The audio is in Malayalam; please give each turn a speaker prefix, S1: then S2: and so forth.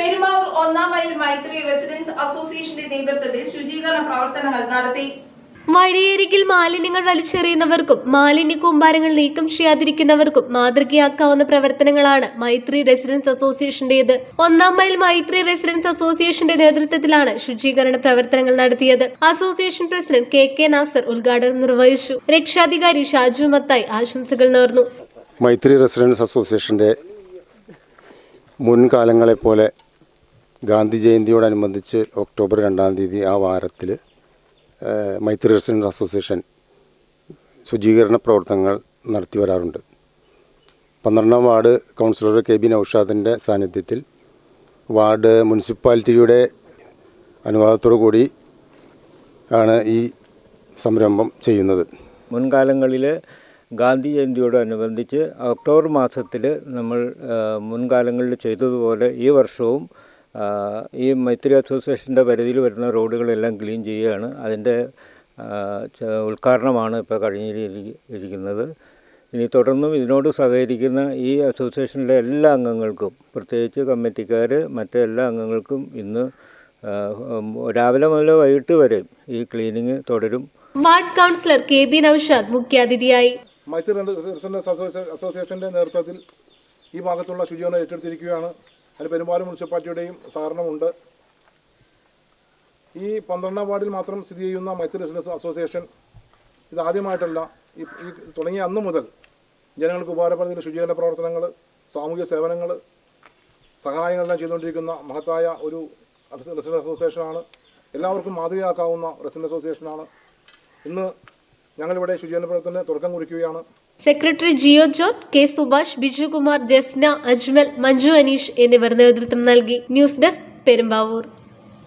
S1: പെരുമാവൂർ ഒന്നാം മൈൽ മൈത്രി റെസിഡൻസ് അസോസിയേഷന്റെ നേതൃത്വത്തിൽ ശുചീകരണ പ്രവർത്തനങ്ങൾ നടത്തി.
S2: വഴിയരികിൽ മാലിന്യങ്ങൾ വലിച്ചെറിയുന്നവർക്കും മാലിന്യ കൂമ്പാരങ്ങൾ നീക്കം ചെയ്യാതിരിക്കുന്നവർക്കും മാതൃകയാക്കാവുന്ന പ്രവർത്തനങ്ങളാണ് മൈത്രി റെസിഡൻസ് അസോസിയേഷന്റേത്. ഒന്നാം മൈൽ മൈത്രി റെസിഡൻസ് അസോസിയേഷന്റെ നേതൃത്വത്തിലാണ് ശുചീകരണ പ്രവർത്തനങ്ങൾ നടത്തിയത്. Association president K K Nasar ഉദ്ഘാടനം നിർവഹിച്ചു. രക്ഷാധികാരി ഷാജു മത്തായി ആശംസകൾ നേർന്നു.
S3: മൈത്രി റെസിഡൻസ് അസോസിയേഷന്റെ മുൻകാലങ്ങളെ മുൻകാലങ്ങളെപ്പോലെ ഗാന്ധി ജയന്തിയോടനുബന്ധിച്ച് ഒക്ടോബർ രണ്ടാം തീയതി ആ വാരത്തിൽ മൈത്രി റെസിഡൻസ് അസോസിയേഷൻ ശുചീകരണ പ്രവർത്തനങ്ങൾ നടത്തി വരാറുണ്ട്. പന്ത്രണ്ടാം വാർഡ് കൗൺസിലർ കെ ബി നൌഷാദിന്റെ സാന്നിധ്യത്തിൽ വാർഡ് മുനിസിപ്പാലിറ്റിയുടെ അനുവാദത്തോടു കൂടി ആണ് ഈ സംരംഭം ചെയ്യുന്നത്.
S4: മുൻകാലങ്ങളിൽ ഗാന്ധി ജയന്തിയോടനുബന്ധിച്ച് ഒക്ടോബർ മാസത്തിൽ നമ്മൾ മുൻകാലങ്ങളിൽ ചെയ്തതുപോലെ ഈ വർഷവും ഈ മൈത്രി അസോസിയേഷന്റെ പരിധിയിൽ വരുന്ന റോഡുകളെല്ലാം ക്ലീൻ ചെയ്യുകയാണ്. അതിന്റെ ഉദ്ഘാടനമാണ് ഇപ്പോൾ കഴിഞ്ഞിരിക്കുന്നത് ഇനി തുടർന്നും ഇതിനോട് സഹകരിക്കുന്ന ഈ അസോസിയേഷനിലെ എല്ലാ അംഗങ്ങൾക്കും പ്രത്യേകിച്ച് കമ്മിറ്റിക്കാർ മറ്റെല്ലാ അംഗങ്ങൾക്കും ഇന്ന് രാവിലെ മുതൽ വൈകിട്ട് വരെ ഈ ക്ലീനിങ് തുടരും.
S2: Ward councillor K B Noushad മുഖ്യാതിഥിയായി.
S5: മൈത്രി അസോസിയേഷന്റെ അസോസിയേഷന്റെ നേതൃത്വത്തിൽ ഈ ഭാഗത്തുള്ള ശുചീകരണം ഏറ്റെടുത്തിരിക്കുകയാണ്. അതിന് പെരുമ്പാലും മുനിസിപ്പാലിറ്റിയുടെയും സഹകരണമുണ്ട്. ഈ പന്ത്രണ്ടാം വാർഡിൽ മാത്രം സ്ഥിതി ചെയ്യുന്ന മൈത്രി റെസിഡൻസ് അസോസിയേഷൻ ഇതാദ്യമായിട്ടല്ല. ഈ ഈ തുടങ്ങിയ അന്ന് മുതൽ ജനങ്ങൾക്ക് ഉപകാരപ്പെടുന്ന ശുചീകരണ പ്രവർത്തനങ്ങൾ സാമൂഹിക സേവനങ്ങൾ സഹായങ്ങളെല്ലാം ചെയ്തുകൊണ്ടിരിക്കുന്ന മഹത്തായ ഒരു റെസിഡൻസ് അസോസിയേഷനാണ്. എല്ലാവർക്കും മാതൃകയാക്കാവുന്ന റെസിഡൻസ് അസോസിയേഷനാണ്. ഇന്ന് ഞങ്ങളിവിടെ ശുചീകരണ പ്രവർത്തനത്തിന് തുടക്കം കുറിക്കുകയാണ്.
S2: Secretary Jio George K Subhash Bijukumar Jasna Ajmal Manju Aneesh എന്നിവർ നേതൃത്വം നൽകി. News desk Perumbavoor.